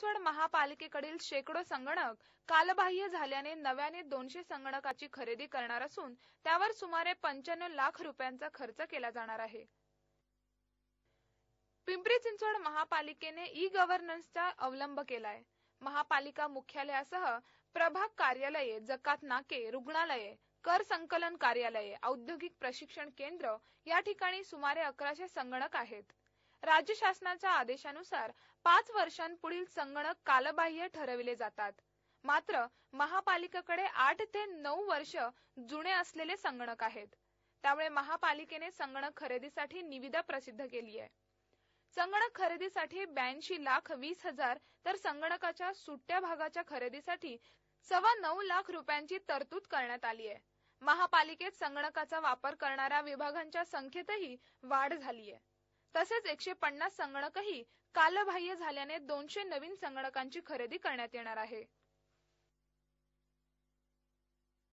चिंचवड महापालिकेकडील शेकडो संगणक कालबाह्य झाल्याने नव्याने दोनशे संगणकाची खरेदी करणार असून त्यावर सुमारे पंच्याण्णव लाख रुपयांचा खर्च केला जाणार आहे. पिंपरी चिंचवड महापालिकेने ई गव्हर्नन्सचा अवलंब केलाय. महापालिका मुख्यालयासह प्रभाग कार्यालये जकात नाके रुग्णालये कर संकलन कार्यालये औद्योगिक प्रशिक्षण केंद्र या ठिकाणी सुमारे अकराशे संगणक आहेत. राज्य शासनाच्या आदेशानुसार पाच वर्षांपुढील संगणक कालबाह्य ठरविले जातात. मात्र महापालिकेकडे आठ ते नऊ वर्ष जुने असलेले संगणक आहेत. त्यामुळे महापालिकेने संगणक खरेदीसाठी निविदा प्रसिद्ध केली आहे. संगणक खरेदीसाठी ब्याऐंशी लाख वीस हजार तर संगणकाच्या सुट्ट्या भागाच्या खरेदीसाठी सव्वा नऊ लाख रुपयांची तरतूद करण्यात आली आहे. महापालिकेत संगणकाचा वापर करणाऱ्या विभागांच्या संख्येतही वाढ झाली आहे. तसेच एकशे पन्नास संगणकही कालबाह्य झाल्याने दोनशे नवीन संगणकांची खरेदी करण्यात येणार आहे.